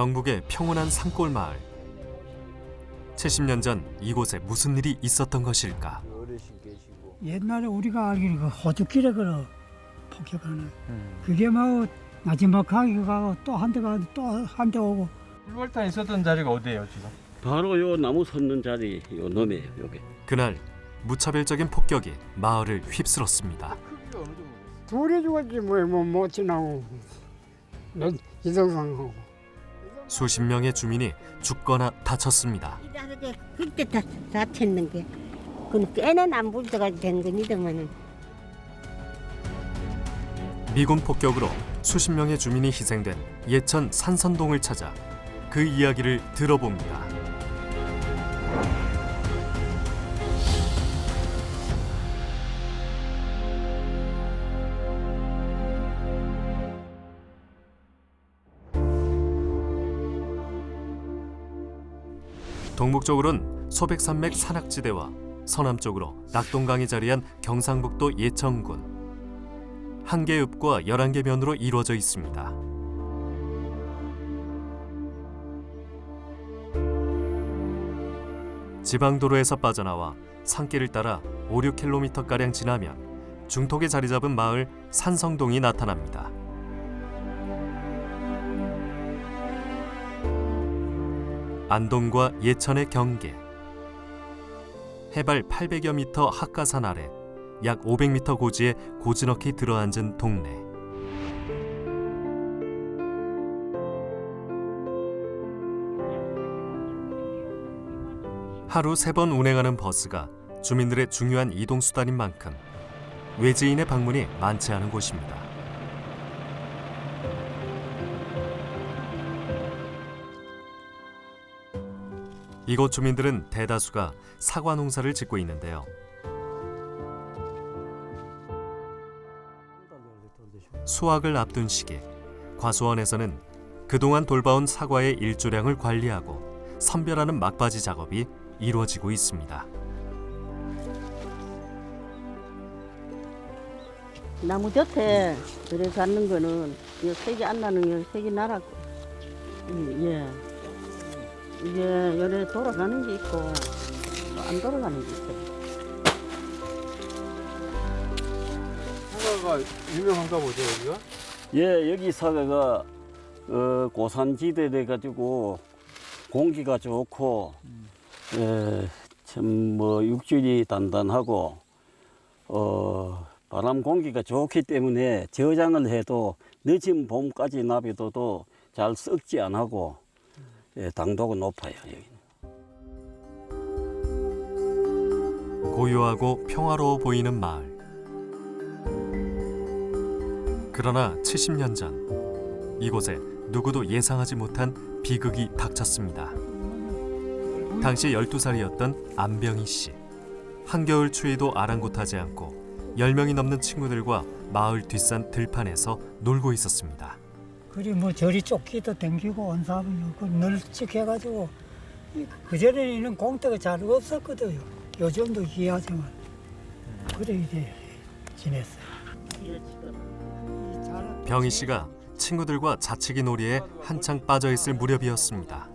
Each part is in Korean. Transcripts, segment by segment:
경북의 평온한 산골 마을. 70년 전 이곳에 무슨 일이 있었던 것일까? 어르신 계시고 옛날에 우리가 알기로 그 호주길에 걸어 폭격하는 음. 그게 막 마지막하게 가고 또 한 대 가고 또 한 대 오고 일월탄 있었던 자리가 어디예요 지금? 바로 요 나무 섰는 자리 요 놈이에요 요게 그날 무차별적인 폭격이 마을을 휩쓸었습니다. 크기가 어느 정도 됐어요? 둘이 죽었지 뭐못 지나고 이동상하고 수십 명의 주민이 죽거나 다쳤습니다. 이다르게 그때 다 다쳤는 게 그건 꽤나 안 불더가지고 된 거니더만은 미군 폭격으로 수십 명의 주민이 희생된 예천 산선동을 찾아 그 이야기를 들어봅니다. 동북쪽으론 소백산맥 산악지대와 서남쪽으로 낙동강이 자리한 경상북도 예천군. 한 개 읍과 열한 개 면으로 이루어져 있습니다. 지방도로에서 빠져나와 산길을 따라 5, 6km 가량 지나면 중턱에 자리 잡은 마을 산성동이 나타납니다. 안동과 예천의 경계. 해발 800여 미터 학가산 아래 약 500m 고지에 고즈넉히 들어앉은 동네. 하루 세 번 운행하는 버스가 주민들의 중요한 이동 수단인 만큼 외지인의 방문이 많지 않은 곳입니다. 이곳 주민들은 대다수가 사과 농사를 짓고 있는데요. 수확을 앞둔 시기 과수원에서는 그동안 돌봐온 사과의 일조량을 관리하고 선별하는 막바지 작업이 이루어지고 있습니다. 나무 곁에 들어 갖는 거는 이 색이 안 나는 게 색이 나라고 음, 예 이게 열에 돌아가는 게 있고 또안 돌아가는 게 있어요. 사과가 유명한가 보죠 여기가? 예 여기 사과가 어, 고산지대 돼 가지고 공기가 좋고 예, 참뭐 육질이 단단하고 어, 바람 공기가 좋기 때문에 저장을 해도 늦은 봄까지 놔둬도 잘 썩지 안 하고 예, 당도가 높아요 여기. 고요하고 평화로워 보이는 마을. 그러나 70년 전 이곳에 누구도 예상하지 못한 비극이 닥쳤습니다. 당시 12살이었던 안병희 씨. 한겨울 추위도 아랑곳하지 않고 10명이 넘는 친구들과 마을 뒷산 들판에서 놀고 있었습니다. 그리 뭐 저리 쫓기도 댕기고 온 사람이 그 널찍해가지고 그전에는 공터가 잘 없었거든요. 요즘도 희하지만 그래 이제 지냈어요. 병희 씨가 친구들과 자치기 놀이에 한창 빠져 있을 무렵이었습니다.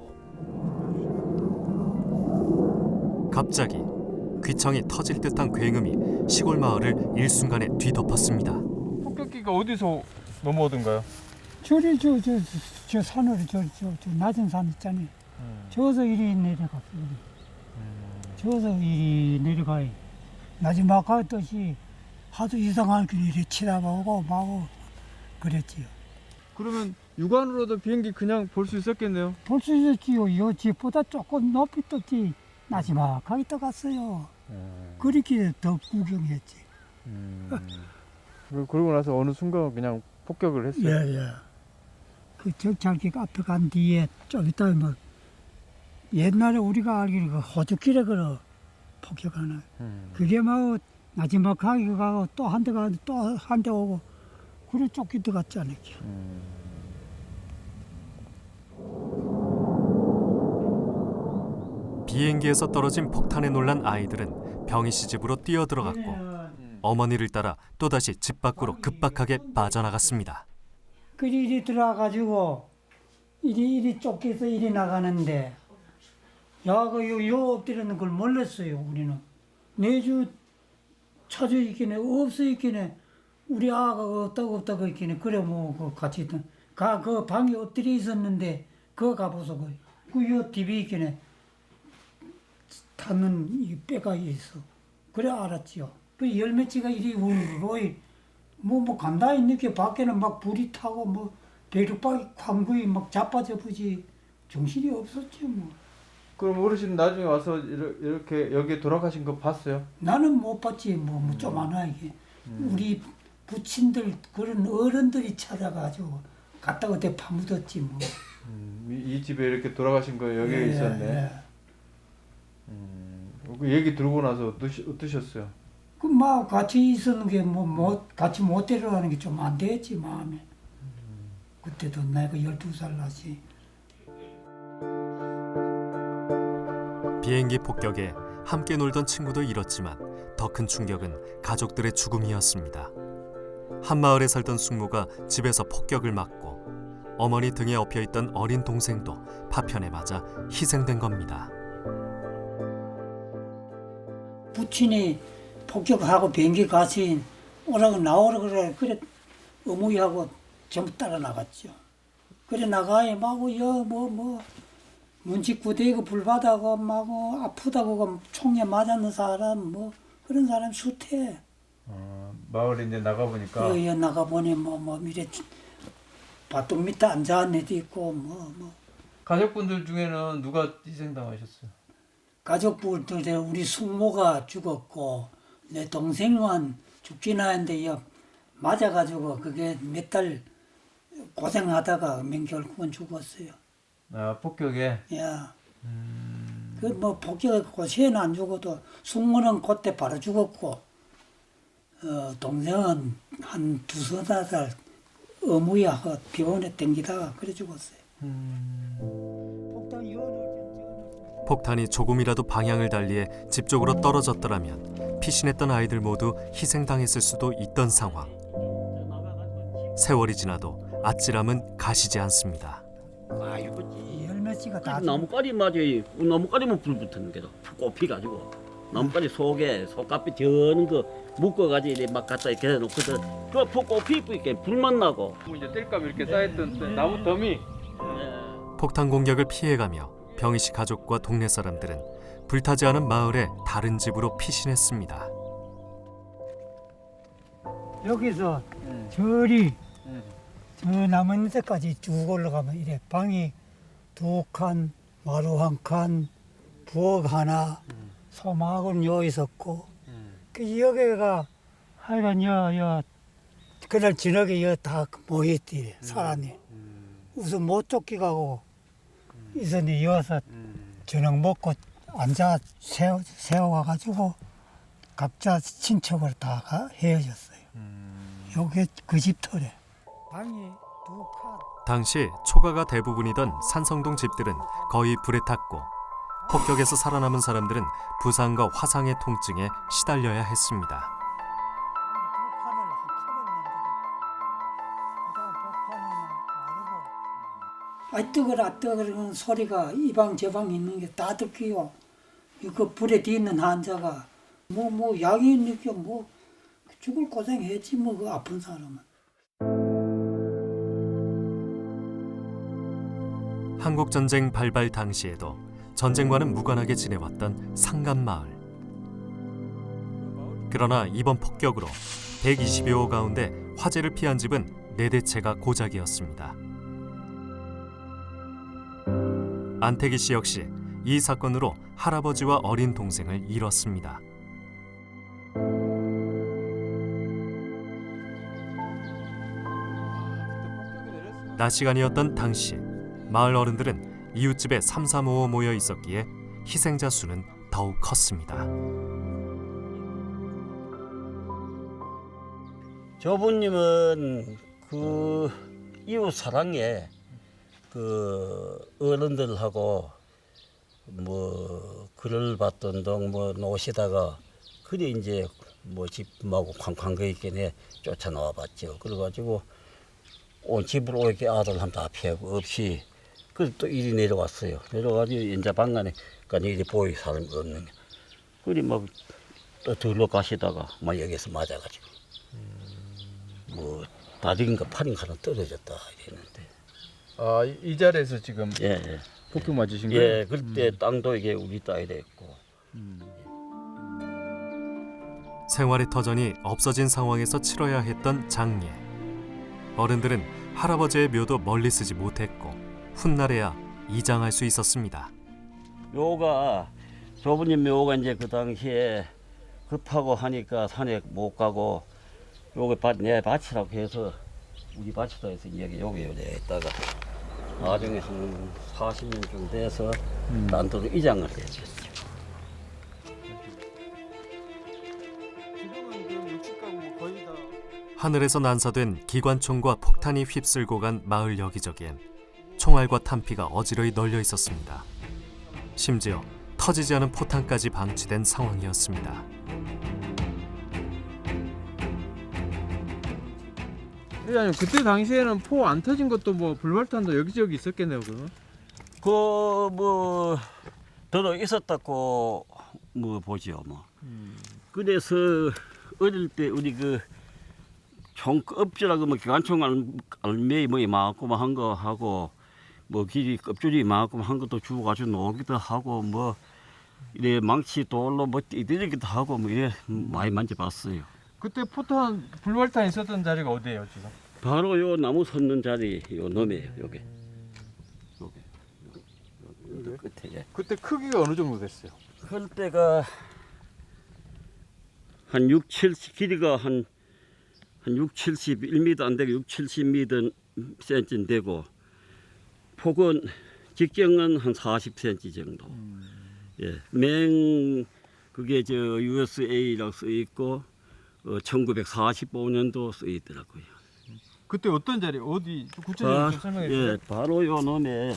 갑자기 귀청이 터질 듯한 굉음이 시골 마을을 일순간에 뒤덮었습니다. 폭격기가 어디서 넘어오던가요? 저리 저 저 저 산으로 저 저 저 낮은 산 있잖아요. 저기서 이리. 이리. 저기서 이리 내려가요. 마지막 갔듯이 하도 이상한 길 이리 치다보고 마고 그랬지요. 그러면 육안으로도 비행기 그냥 볼 수 있었겠네요. 볼 수 있었지요. 요 집보다 조금 높이 떴지. 마지막하게 떠갔어요. 그렇게 더 구경했지. 그- 그러고 나서 어느 순간 그냥 폭격을 했어요. 예, 예. 그 정찰기 앞에 간 뒤에 좀 있다 뭐 옛날에 우리가 알기로 그 호주길에 걸어 폭격하는 음. 그게 뭐 마지막하게 가고 또 한 대 가고 또 한 대 오고 그래 쫓기 들어갔지 않을까. 비행기에서 떨어진 폭탄에 놀란 아이들은 병희 씨 집으로 뛰어들어갔고 어머니를 따라 또다시 집 밖으로 급박하게 빠져나갔습니다. 그 일이 들어와가지고 이리 이리 쫓겨서 이리 나가는데 야가 요, 요 엎드리는 걸 몰랐어요 우리는. 내주 찾아 있기네 없어 있기네 우리 아가 없다고 없다고 있기네 그래 뭐그 같이 있던. 가그 방에 엎드려 있었는데 그거 가보소 그요 TV 있기네 타는 이 빼가 있어. 그래 알았지요. 그 열매치가 이리 우르르 뭐 뭐 간다 이렇게 밖에는 막 불이 타고 뭐 대륙박이 광부이 막 자빠져 부지 정신이 없었지 뭐 그럼 어르신 나중에 와서 이렇게 여기 돌아가신 거 봤어요? 나는 못 봤지 뭐좀 아나 이게 우리 부친들 그런 어른들이 찾아가지고 갖다 그때 파묻었지 뭐 음, 이, 이 집에 이렇게 돌아가신 거 여기 예, 있었네. 예. 음, 그 얘기 들고 나서 어떠시, 어떠셨어요? 그 막 같이 있었는 게뭐 못 같이 못 데려가는 게 좀 안 됐지 마음에 그때도 내가 열두 살 나지 비행기 폭격에 함께 놀던 친구도 잃었지만 더 큰 충격은 가족들의 죽음이었습니다. 한 마을에 살던 숙모가 집에서 폭격을 맞고 어머니 등에 엎여 있던 어린 동생도 파편에 맞아 희생된 겁니다. 부친이 폭격하고 비행기 같이 오라고 나오라 그래 그래 어머니하고 전부 따라 나갔죠. 그래 나가야 마고 여 뭐 뭐 문집 구대고 불바다고 마고 아프다고 그 총에 맞았는 사람 뭐 그런 사람 수태 어, 마을에 이제 나가 보니까 여기 나가 보니 뭐 뭐 미래 밭동 밑에 앉아있는 애도 있고 뭐 뭐 가족분들 중에는 누가 희생당하셨어요? 가족분들 우리 숙모가 죽었고 내 동생은 죽긴 하는데 여 맞아가지고 그게 몇 달 고생하다가 명결국은 죽었어요. 아 폭격에 야. 그뭐 폭격하고 새는 안 죽어도 숙모는 그때 바로 죽었고 어 동생은 한 두세 달 어무야 그 병원에 댕기다가 그래 죽었어요. 열을 폭탄이 조금이라도 방향을 달리해 집 쪽으로 떨어졌더라면 피신했던 아이들 모두 희생당했을 수도 있던 상황. 세월이 지나도 아찔함은 가시지 않습니다. 아이고 열매씨가 다 나뭇가리 맞아요. 나뭇가리만 불 붙는 게다. 꽃피 가지고 나뭇가리 속에 속가피 저는 거 묶어가지고 이렇게 막 갖다 이렇게 놓거든. 그 꽃피 입고 이렇게 불만 나고. 이제 땔감 이렇게 쌓였던 나무 더미 폭탄 공격을 피해가며 병희 씨 가족과 동네 사람들은 불타지 않은 마을의 다른 집으로 피신했습니다. 여기서 저리 음. 저 남은 데까지 쭉 올라가면 이래 방이 두 칸, 마루 한 칸, 부엌 하나, 소막은 요 있었고 그 여기가 하여간 여여 그날 저녁에 여다 모였지 사람이. 우선 못 쫓기가고 있었니 여서 저녁 먹고 앉아 세워 세워가지고 각자 친척을 다 가- 헤어졌어요. 요게 그 집 터래. 방이 두 칸. 당시 초가가 대부분이던 산성동 집들은 거의 불에 탔고 폭격에서 살아남은 사람들은 부상과 화상의 통증에 시달려야 했습니다. 아 뜨거라 뜨거라는 소리가 이방 저방 있는 게 다 듣기요. 이거 불에 뒤있는 환자가 뭐 뭐 약이 있니까 뭐 죽을 고생했지 뭐 그 아픈 사람은. 한국 전쟁 발발 당시에도 전쟁과는 무관하게 지내왔던 상간 마을. 그러나 이번 폭격으로 120여 호 가운데 화재를 피한 집은 네 대체가 고작이었습니다. 안태기 씨 역시 이 사건으로 할아버지와 어린 동생을 잃었습니다. 낮 시간이었던 당시 마을 어른들은 이웃집에 삼삼오오 모여 있었기에 희생자 수는 더욱 컸습니다. 저분님은 그 이웃 사랑에 그 어른들하고 뭐 글을 받던 동뭐 노시다가 그래 이제 뭐 집하고 있긴 해 쫓아 나와 봤죠. 그래가지고 온 집으로 이렇게 아들 한다 피하고 없이 그래서 또 일이 내려왔어요. 내려가지고 이제 방안에 그러니까 일이 보이 사람 없는 게. 그리 막또 들러 가시다가 막 여기서 맞아가지고 뭐 다리인가 팔인가는 떨어졌다 이랬는데 아, 이, 이 자리에서 지금 예 예. 폭격 맞으신 거예요? 예, 그때 땅도 이게 우리 땅이 됐고 생활의 터전이 없어진 상황에서 치러야 했던 장례. 어른들은 할아버지의 묘도 멀리 쓰지 못했고 훗날에야 이장할 수 있었습니다. 묘가 조부님 묘가 이제 그 당시에 급하고 하니까 산에 못 가고 요게 밭, 내 밭이라고 해서 우리 해서 여기 여기 여기 있다가 나중에 한 40년 좀 돼서 난도로 이장을 뭐 거의 다 하늘에서 난사된 기관총과 폭탄이 휩쓸고 간 마을 여기저기엔 총알과 탄피가 어지러이 널려 있었습니다. 심지어 터지지 않은 포탄까지 방치된 상황이었습니다. 회장님 그때 당시에는 포 안 터진 것도 뭐 불발탄도 여기저기 있었겠네요, 그거. 그뭐 더러 있었다고 뭐 보죠 뭐. 그래서 어릴 때 우리 그 총 껍질하고 뭐 기관총 알- 알매이 뭐 많고 한거 하고 뭐 길이 껍질이 많고 한 것도 주워 가지고 놓기도 하고 뭐 이래 망치 돌로 뭐 뛰들기도 하고 뭐 이래 많이 만져봤어요. 그때 포탄 불발탄 있었던 자리가 어디예요, 지금? 바로 요 나무 섰는 자리 요 놈이에요 요게 요게 요, 요, 요 끝에 예. 그때 크기가 어느 정도 됐어요? 클 때가 한 6, 70 길이가 한, 한 6, 71m 안 되고 6, 70m cm 되고 폭은 직경은 한 40cm 정도. 예, 맹 그게 저 USA라고 써 있고 어, 1945년도 써 있더라고요. 그때 어떤 자리 어디 좀 구체적으로 아, 좀 설명해 주세요. 예, 바로 요 놈에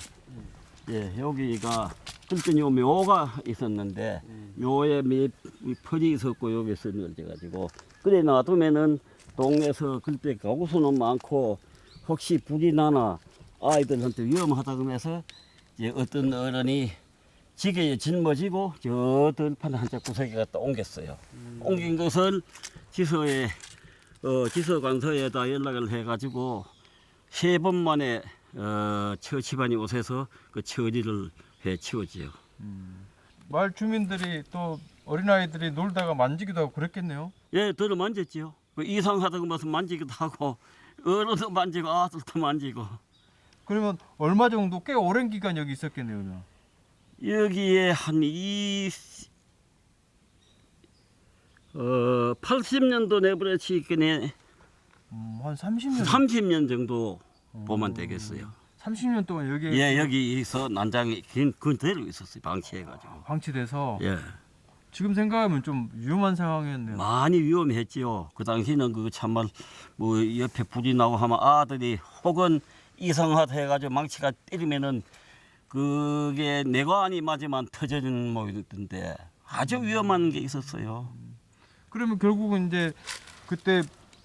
예, 여기가 그때 요 묘가 있었는데 묘에 미, 이 펄이 있었고 여기 쓰러져 가지고 그래 놔두면은 동네에서 그때 가구수는 많고 혹시 불이 나나 아이들한테 위험하다 그러면서 이제 어떤 어른이 지게에 짊어지고 저 들판 한쪽 구석에 갖다 옮겼어요. 옮긴 것을 지서에 어, 지서관서에다 연락을 해가지고 세 번 만에 어, 처치반이 오셔서 그 처리를 해 치우지요. 마을 주민들이 또 어린아이들이 놀다가 만지기도 하고 그랬겠네요. 예, 들어 만졌지요. 그 이상하다고 무슨 만지기도 하고 어른도 만지고 아들도 만지고 그러면 얼마 정도 꽤 오랜 기간 여기 있었겠네요. 그러면. 여기에 한이 어, 80년도 내버려치 있겠네. 음, 한 30년 30년 정도 보면 되겠어요. 30년 동안 여기에 예, 여기서 난장이 긴 그대로 있었어요. 방치해가지고. 방치돼서 예. 지금 생각하면 좀 위험한 상황이었네요. 많이 위험했지요. 그 당시는 그 참말 뭐 옆에 불이 나고 하면 아들이 혹은 이상하다 해가지고 망치가 때리면은 그게 내관이 맞으면 터지는 모였던데 아주 위험한 게 있었어요. 그러면 결국은 이제 그때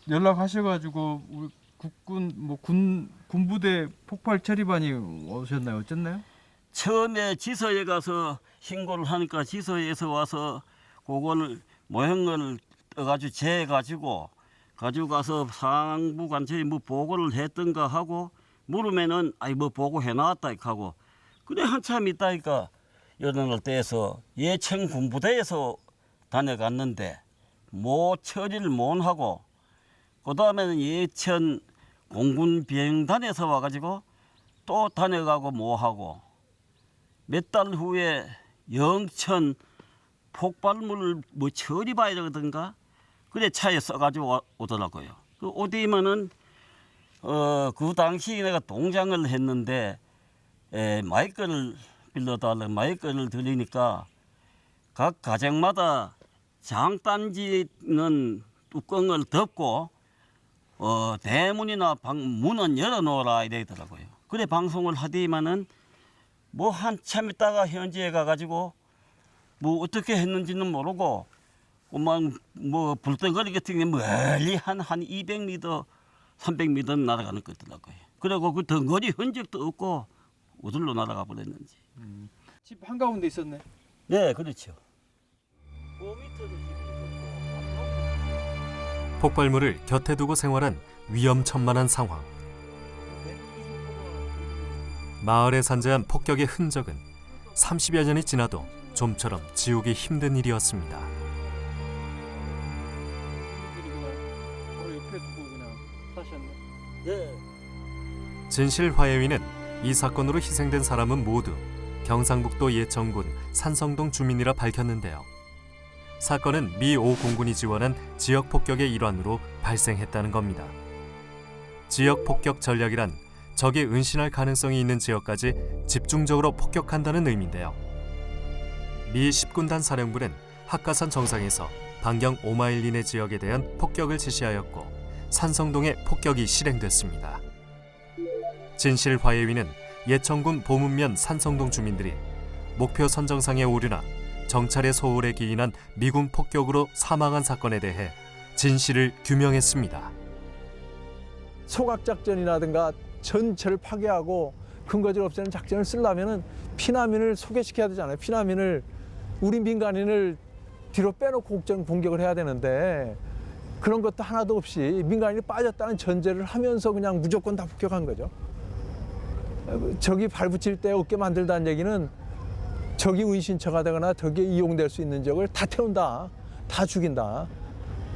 연락하셔가지고 우리 국군 뭐 군 군부대 폭발 처리반이 오셨나요? 어쨌나요? 처음에 지서에 가서 신고를 하니까 지서에서 와서 그걸 모형을 떠가지고 재가지고 가지고 가서 상부관처에 뭐 보고를 했던가 하고 물으면은 아이 뭐 보고 해 놨다 이렇게 하고 그래 한참 있다니까 여론을 떼서 예천 군부대에서 다녀갔는데 뭐 처리를 못 하고 그 다음에는 예천 공군 비행단에서 와가지고 또 다녀가고 뭐 하고 몇 달 후에 영천 폭발물 뭐 처리바이라든가 그래 차에 써가지고 와- 오더라고요. 그 오디면은 어 그 당시 내가 동장을 했는데 에, 마이크를 빌려달라 마이크를 들리니까 각 가정마다 장단지는 뚜껑을 덮고 어, 대문이나 방, 문은 열어놓으라 이러더라고요. 그래 방송을 하더니만은 뭐 한참 있다가 현지에 가가지고 뭐 어떻게 했는지는 모르고 그만 뭐 불덩어리 같은 게 멀리 한 한 200m, 300m 날아가는 것 같더라고요. 그리고 그 덩어리 흔적도 없고 어디로 날아가 버렸는지. 집 한가운데 있었네. 네, 그렇죠. 폭발물을 곁에 두고 생활한 위험천만한 상황. 마을에 산재한 폭격의 흔적은 30여 년이 지나도 좀처럼 지우기 힘든 일이었습니다. 네. 진실 화해위는 이 사건으로 희생된 사람은 모두 경상북도 예천군 산성동 주민이라 밝혔는데요. 사건은 미 5공군이 지원한 지역 폭격의 일환으로 발생했다는 겁니다. 지역 폭격 전략이란 적이 은신할 가능성이 있는 지역까지 집중적으로 폭격한다는 의미인데요. 미 10군단 사령부는 학가산 정상에서 반경 5마일 이내 지역에 대한 폭격을 지시하였고 산성동에 폭격이 실행됐습니다. 진실화해위는 예천군 보문면 산성동 주민들이 목표 선정상의 오류나 정찰의 소홀에 기인한 미군 폭격으로 사망한 사건에 대해 진실을 규명했습니다. 소각 작전이라든가 전체를 파괴하고 근거지를 없애는 작전을 쓰려면은 피난민을 소개시켜야 되잖아요. 피난민을 우리 민간인을 뒤로 빼놓고 국정 공격을 해야 되는데 그런 것도 하나도 없이 민간인이 빠졌다는 전제를 하면서 그냥 무조건 다 폭격한 거죠. 적이 발붙일 때 없게 만들다는 얘기는 적이 은신처가 되거나 적에 이용될 수 있는 적을 다 태운다, 다 죽인다.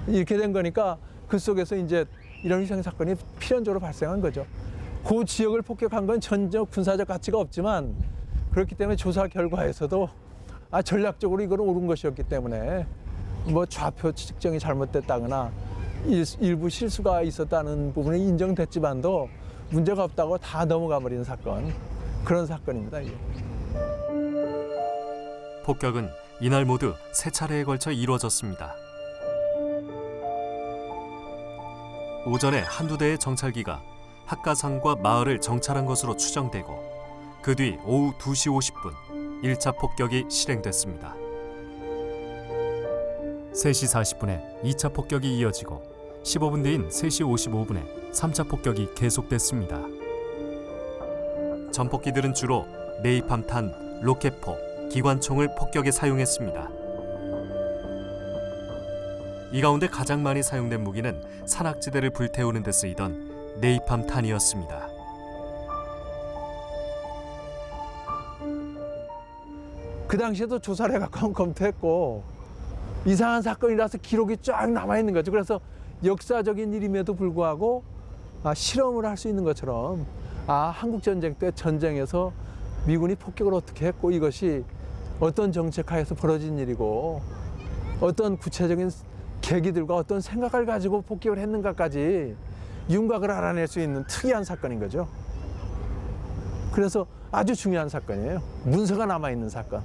이렇게 된 거니까 그 속에서 이제 이런 희생 사건이 필연적으로 발생한 거죠. 그 지역을 폭격한 건 전적 군사적 가치가 없지만 그렇기 때문에 조사 결과에서도 아 전략적으로 이건 옳은 것이었기 때문에 뭐 좌표 측정이 잘못됐다거나 일, 일부 실수가 있었다는 부분이 인정됐지만도 문제가 없다고 다 넘어가 버리는 사건 그런 사건입니다. 이게. 폭격은 이날 모두 세 차례에 걸쳐 이루어졌습니다. 오전에 한두 대의 정찰기가 학가산과 마을을 정찰한 것으로 추정되고 그 뒤 오후 2시 50분 1차 폭격이 실행됐습니다. 3시 40분에 2차 폭격이 이어지고 15분 뒤인 3시 55분에 3차 폭격이 계속됐습니다. 전폭기들은 주로 네이팜탄, 로켓포, 기관총을 폭격에 사용했습니다. 이 가운데 가장 많이 사용된 무기는 산악지대를 불태우는 데 쓰이던 네이팜 탄이었습니다. 그 당시에도 조사를 해갖고 검토했고 이상한 사건이라서 기록이 쫙 남아 있는 거죠. 그래서 역사적인 일임에도 불구하고 아, 실험을 할 수 있는 것처럼 아 한국 전쟁 때 전쟁에서 미군이 폭격을 어떻게 했고 이것이 어떤 정책 하에서 벌어진 일이고 어떤 구체적인 계기들과 어떤 생각을 가지고 폭격을 했는가까지 윤곽을 알아낼 수 있는 특이한 사건인 거죠. 그래서 아주 중요한 사건이에요. 문서가 남아 있는 사건.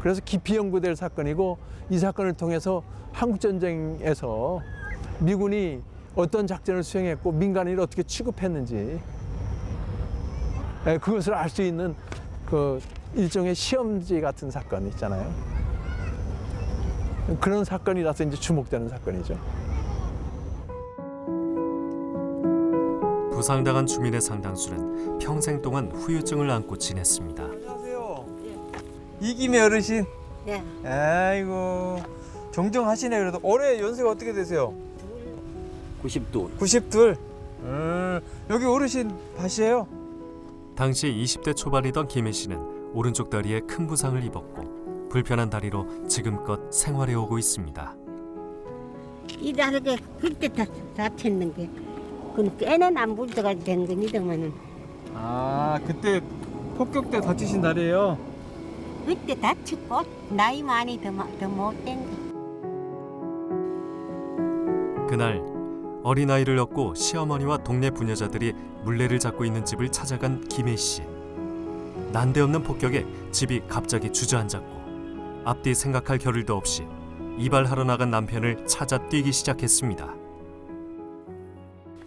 그래서 깊이 연구될 사건이고 이 사건을 통해서 한국 전쟁에서 미군이 어떤 작전을 수행했고 민간인을 어떻게 취급했는지 예, 그것을 알 수 있는 그 일종의 시험지 같은 사건 있잖아요. 그런 사건이라서 이제 주목되는 사건이죠. 부상당한 주민의 상당수는 평생 동안 후유증을 안고 지냈습니다. 안녕하세요. 이김의 어르신. 네. 아이고 정정하시네 그래도 올해 연세가 어떻게 되세요? 90도. 92. 음, 여기 어르신 밭이에요? 당시 20대 초반이던 김혜 씨는 오른쪽 다리에 큰 부상을 입었고 불편한 다리로 지금껏 생활해 오고 있습니다. 이 다르게 그때 다 다쳤는 게 그건 꽤는 안 불더가 된 겁니다만은 아 그때 폭격 때 다치신 날이에요. 그때 다쳤고 나이 많이 더더 못된 거. 그날 어린아이를 얻고 시어머니와 동네 부녀자들이 물레를 잡고 있는 집을 찾아간 김혜 씨. 난데없는 폭격에 집이 갑자기 주저앉았고 앞뒤 생각할 겨를도 없이 이발하러 나간 남편을 찾아 뛰기 시작했습니다.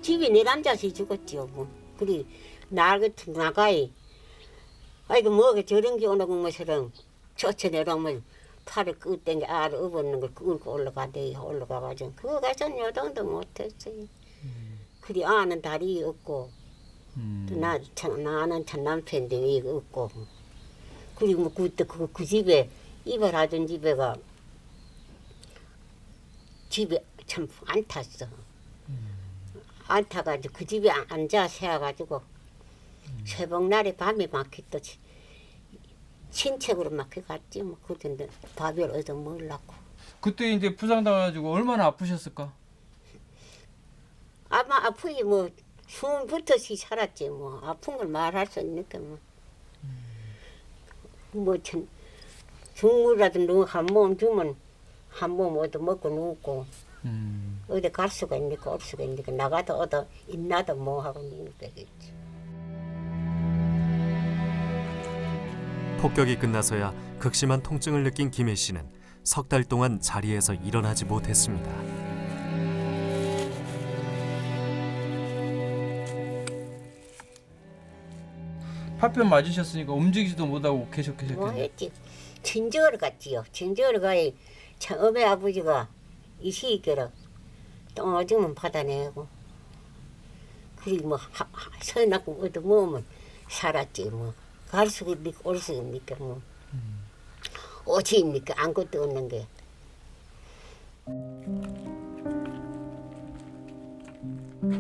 집에 내 남자시 죽었지요 뭐. 그리 날 같은 나가이 아이고 뭐가 저런 게 오는 것처럼 쫓아내려면 팔을 끄던 게 알을 업었는 걸 끌고 올라가대 올라가가지고 그거 가서 요동도 못했어요. 그리 아는 다리 없고 음. 나, 참, 나는 참왜 이거 없고. 그리고 뭐 그때 그, 그 집에, 이발하던 집에가 집에 참 안 탔어. 안 타가지고 그 집에 안- 앉아 세워가지고 새벽날에 밤에 막혔다. 친척으로 막혀갔지. 뭐 그런데 밥을 얻어 먹으려고. 그때 이제 부상당해가지고 얼마나 아프셨을까? 아마 아프기 뭐숨 붙어서 살았지 뭐 아픈 걸 말할 수 있니까 뭐. 뭐참 죽물이라도 누구 한몸 주면 한몸 얻어 먹고 누우고 음. 어디 갈 수가 있니까 올 수가 있니까 나가도 얻어 있나도 뭐 하고 있는 거겠지. 폭격이 끝나서야 극심한 통증을 느낀 김혜 씨는 석 달 동안 자리에서 일어나지 못했습니다. 파편 맞으셨으니까 움직이지도 못하고 계속 뭐 계셨겠네요. 했지 친정을 갔지요. 가야 참 어메 아버지가 이 시기로 똥오줌은 받아내고 그리고 뭐 하- 하- 서인하고 얻어 먹으면 살았지 뭐 갈 수가 있니까? 올 수가 있니까? 뭐. 오지입니까? 아무것도 없는 게.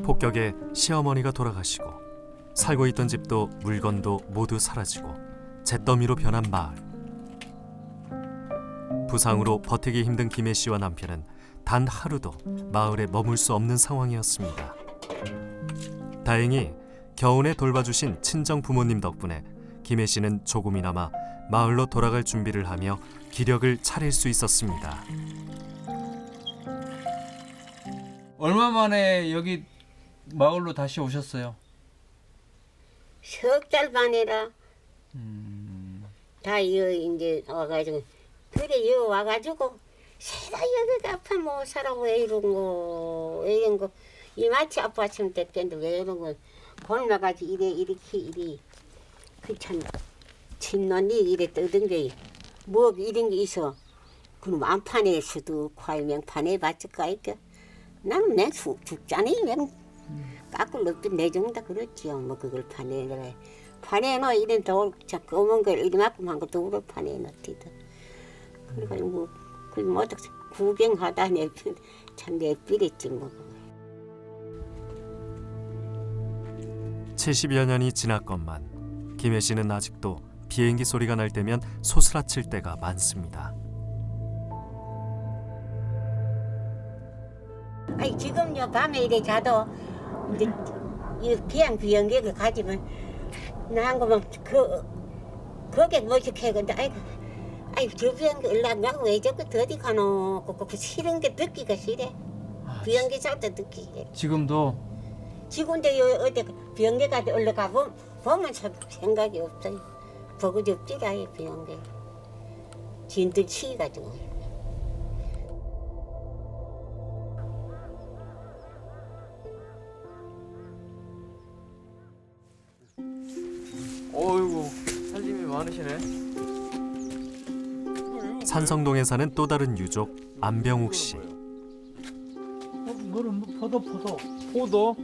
폭격에 시어머니가 돌아가시고 살고 있던 집도 물건도 모두 사라지고 잿더미로 변한 마을. 부상으로 버티기 힘든 김혜 씨와 남편은 단 하루도 마을에 머물 수 없는 상황이었습니다. 다행히 겨우내 돌봐주신 친정 부모님 덕분에 김혜 씨는 조금이나마 마을로 돌아갈 준비를 하며 기력을 차릴 수 있었습니다. 얼마 만에 여기 마을로 다시 오셨어요? 석 달 반이라 음. 다 이거 이제 와가지고 그래 이거 와가지고 새가 여기가 아파 못 살아고 왜 이런 거 왜 이런 거 이마치 아파치면 됐겠는데 왜 이런 거 골라가지고 이래 이렇게 이리 그참 침논이 이래 떠든 게 뭐 이런 게 있어? 그럼 안판에 수도 과일 명판에 받을까 이까? 나는 내 죽잖니? 맹 깎을 럽도 내정다 그렇지요. 뭐 그걸 판에 그래. 판에 넣어 이런 돌 자, 검은 걸 이만큼 한거 돌을 판에 넣기도. 그래가지고 뭐 그뭐 어떻게 구경하다 내참 내비랬지 뭐 70여 년이 지났건만 김혜 씨는 아직도 비행기 소리가 날 때면 소스라칠 때가 많습니다. 아니 지금요 밤에 이래 자도 이제 이 비행 비행기를 가지면 나한 거면 그 그게 멋있게 근데 아이고 아이고 저 비행기 올라가고 왜 자꾸 어디 가노? 그, 그, 그 싫은 게 듣기가 싫어. 비행기 살때 듣기 지금도? 지금도 요 어디 비행기 가서 올라가 보면 보면 참 생각이 없어요 보고 접지라 이 비행기 진들 치가지고 어이구 살림이 많으시네. 산성동에 사는 또 다른 유족 안병욱 씨. 뭐는 포도 포도. 포도.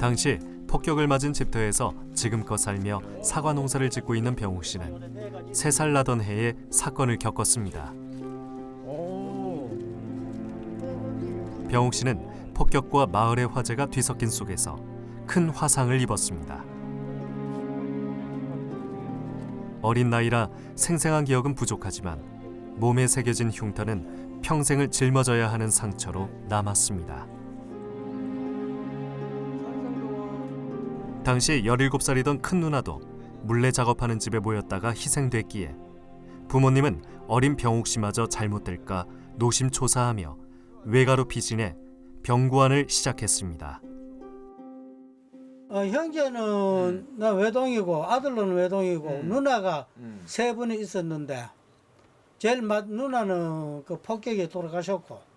당시 폭격을 맞은 집터에서 지금껏 살며 사과 농사를 짓고 있는 병욱 씨는 세 살 나던 해에 사건을 겪었습니다. 오. 병욱 씨는 폭격과 마을의 화재가 뒤섞인 속에서 큰 화상을 입었습니다. 어린 나이라 생생한 기억은 부족하지만 몸에 새겨진 흉터는 평생을 짊어져야 하는 상처로 남았습니다. 당시 17살이던 큰 누나도 물레 작업하는 집에 모였다가 희생됐기에 부모님은 어린 병욱 씨마저 잘못될까 노심초사하며 외가로 피신해 병구안을 시작했습니다. 어, 형제는 나 외동이고 아들은 외동이고 누나가 음. 세 분이 있었는데 제일 마, 누나는 그 폭격에 돌아가셨고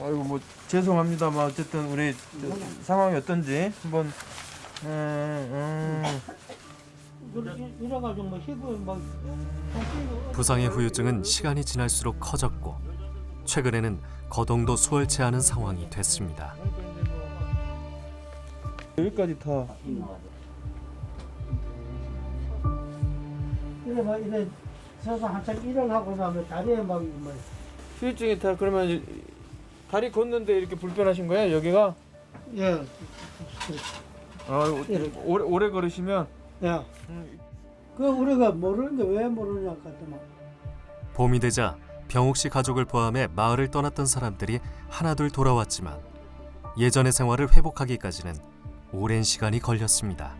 아이고 뭐 죄송합니다만 어쨌든 우리 저, 상황이 어떤지 한번 음, 음. 이래가지고 뭐막 부상의 후유증은 시간이 지날수록 커졌고 최근에는 거동도 수월치 않은 상황이 됐습니다. 여기까지 다 이래 막 이래 서서 한참 일을 하고 나면 다리에 막 뭐, 휴유증이 다 그러면 이- 다리 걷는데 이렇게 불편하신 거예요 여기가? 예, 아 오래 오래 걸으시면 예. 그 우리가 모르는데 왜 모르냐 하더만. 봄이 되자 병옥 씨 가족을 포함해 마을을 떠났던 사람들이 하나둘 돌아왔지만 예전의 생활을 회복하기까지는 오랜 시간이 걸렸습니다.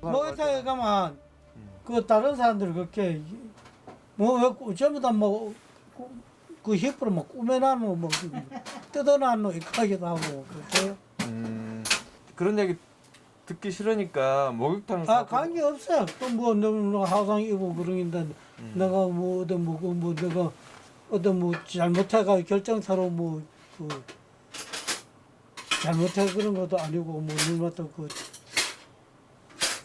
목욕탕에 가면 그 다른 사람들 그렇게 뭐왜 전부 다뭐 그 힙으로 막 꾸며놨노 뭐 뜯어놨노 이렇게 하기도 하고 그래요. 음, 그런 얘기 듣기 싫으니까 목욕탕 아 관계 없어요. 또뭐 너무 화상 입고 그러는데 내가 뭐 어떤 뭐, 그뭐 내가 어떤 뭐 잘못해가 결정사로 뭐그 잘못해 그런 것도 아니고 뭐 누구한테 그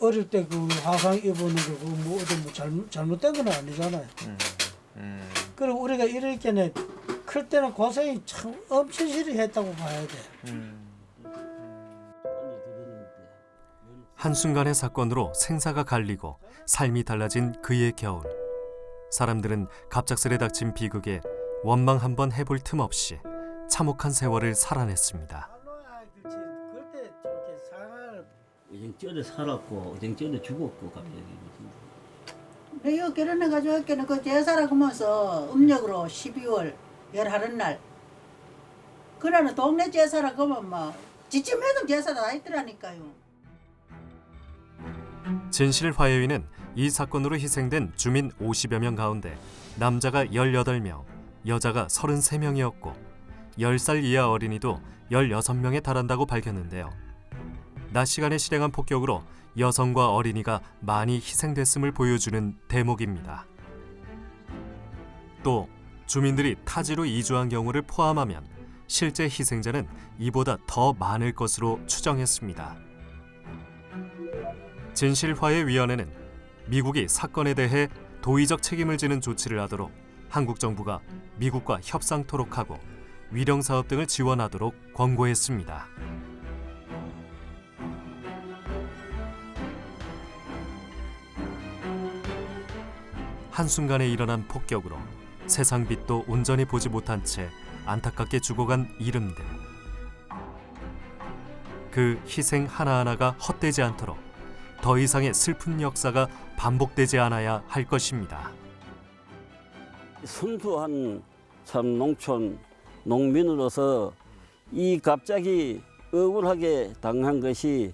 어릴 때 그 화상 입은 거뭐 어떤 뭐 잘못 잘못된 건 아니잖아요. 음, 음. 그리고 우리가 이럴 때는 클 때는 고생이 참 엄청 실히 했다고 봐야 돼. 음. 한순간의 사건으로 생사가 갈리고 삶이 달라진 그의 겨울. 사람들은 갑작스레 닥친 비극에 원망 한번 해볼 틈 없이 참혹한 세월을 살아냈습니다. 어정쩡에 살았고 어정쩡에 죽었고 갑자기 이거 결혼해가지고 했기는 그 제사라 그면서 음력으로 12월 열하른 날 그날은 동네 제사라 그러면 막 지침해도 제사가 다 있더라니까요. 진실 화해위는 이 사건으로 희생된 주민 50여 명 가운데 남자가 18명, 여자가 33명이었고 10살 이하 어린이도 16명에 달한다고 밝혔는데요. 낮 시간에 실행한 폭격으로 여성과 어린이가 많이 희생됐음을 보여주는 대목입니다. 또 주민들이 타지로 이주한 경우를 포함하면 실제 희생자는 이보다 더 많을 것으로 추정했습니다. 진실화해위원회는 미국이 사건에 대해 도의적 책임을 지는 조치를 하도록 한국 정부가 미국과 협상토록 하고 위령 사업 등을 지원하도록 권고했습니다. 한순간에 일어난 폭격으로 세상 빛도 온전히 보지 못한 채 안타깝게 죽어간 이름들. 그 희생 하나하나가 헛되지 않도록 더 이상의 슬픈 역사가 반복되지 않아야 할 것입니다. 순수한 참 농촌 농민으로서 이 갑자기 억울하게 당한 것이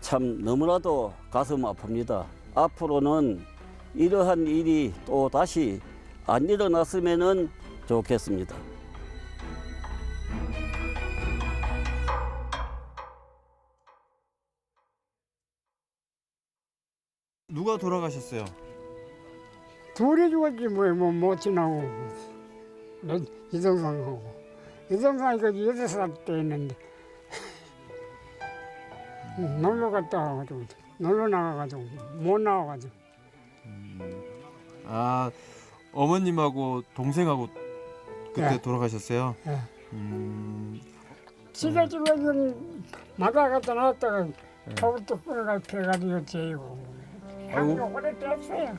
참 너무나도 가슴 아픕니다. 앞으로는 이러한 일이 또 다시 안 일어났으면 좋겠습니다. 누가 돌아가셨어요? 둘이 죽었지 뭐못 지나고 내 이동상하고 이동상이 그 여덟 살 때였는데 놀러 갔다 와가지고 놀러 나가가지고 못 나와가지고 아 어머님하고 동생하고 그때 예. 돌아가셨어요? 예. 음, 지가 지금 나가갔다 나왔다가 저부터 끊어가 펴가지고 재고 아이고. 오래 됐어요